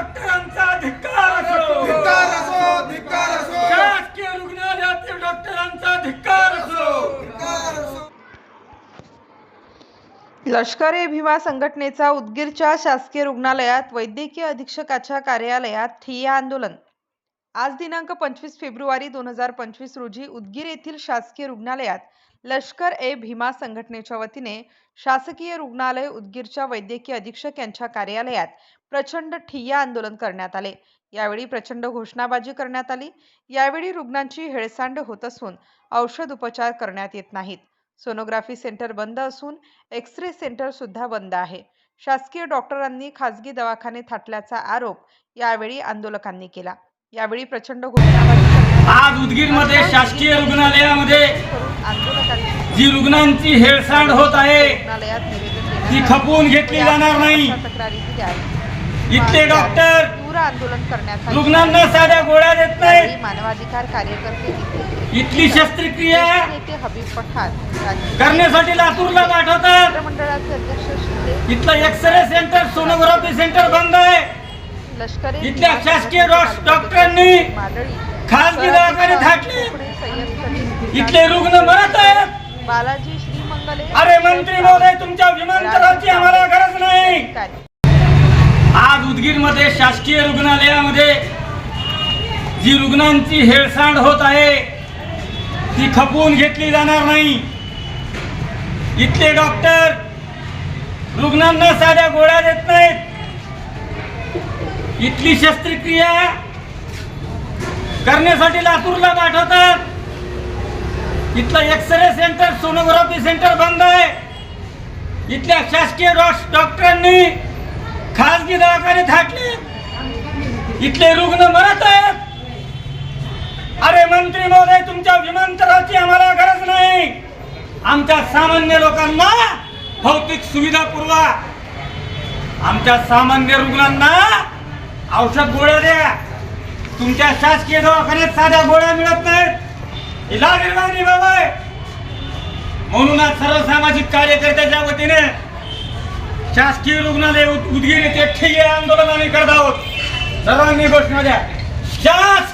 डॉक्टरांचा असो. असो असो. शासकीय रुग्णालयातील डॉक्टरांचा असो. भीमा संघटनेचा उदगीरच्या शासकीय रुग्णालयात वैद्यकीय अधीक्षकाच्या कार्यालयात ठिय्या आंदोलन. आज दिनांक पंचवीस फेब्रुवारी दोन हजार पंचवीस रोजी उदगीर येथील शासकीय रुग्णालयात लष्कर ए भीमा संघटनेच्या वतीने शासकीय रुग्णालय उदगीरच्या वैद्यकीय अधीक्षक यांच्या कार्यालयात प्रचंड ठिय्या आंदोलन करण्यात आले. यावेळी प्रचंड घोषणाबाजी करण्यात आली. यावेळी रुग्णांची हेळसांड होत असून औषध उपचार करण्यात येत नाहीत. सोनोग्राफी सेंटर बंद असून एक्स रे सेंटर सुद्धा बंद आहे. शासकीय डॉक्टरांनी खासगी दवाखाने थाटल्याचा आरोप यावेळी आंदोलकांनी केला. यावेळी प्रचंड आज उदगीरमध्ये शासकीय रुग्णालयामध्ये जी रुग्णांची हेळसांड होत आहे ती. खपवून घेतली जाणार नाही. इथले डॉक्टर आंदोलन करण्यात. रुग्णांना साध्या गोळ्या देत नाहीत मानवाधिकार कार्यकर्ते इथली शस्त्रक्रिया हबीब पठाण करण्यासाठी लातूरला पाठवतात मंडळाचे अध्यक्ष इथलं एक्सरे सेंटर सोनोग्राफी सेंटर बंद लष्करी इथल्या शासकीय डॉक्टरांनी खासगी दवाखाने थाटले इथले रुग्ण मरत आहेत. बालाजी श्रीमंगले. अरे मंत्री महोदय तुमच्या विमानतळाची आम्हाला गरज नाही. आज उदगीरमध्ये शासकीय रुग्णालयामध्ये जी रुग्णांची हेळसांड होत आहे ती खपवून घेतली जाणार नाही. इथले डॉक्टर रुग्णांना साध्या गोळ्या देत नाहीत. इथली शस्त्रक्रिया करण्यासाठी लातूरला पाठवतात. इथलं एक्सरे सेंटर सोनोग्राफी सेंटर बंद आहे. इथल्या शासकीय डॉक्टरांनी खासगी दवाखाने थाटले. इथले रुग्ण मरत आहेत. अरे मंत्री महोदय तुमच्या विमानतळाची आम्हाला गरज नाही. आमच्या सामान्य लोकांना भौतिक सुविधा पुरवा. आमच्या सामान्य रुग्णांना औषध गोळ्या द्या. तुमच्या शासकीय दवाखान्यात साध्या गोळ्या मिळत नाहीत. इलाज नाही बाबा म्हणून आज सर्व सामाजिक कार्यकर्त्याच्या वतीने शासकीय रुग्णालय उद- उदगीर येथे ठिय्या आंदोलन आम्ही करत आहोत. सर्वांनी घोषणा द्या. शास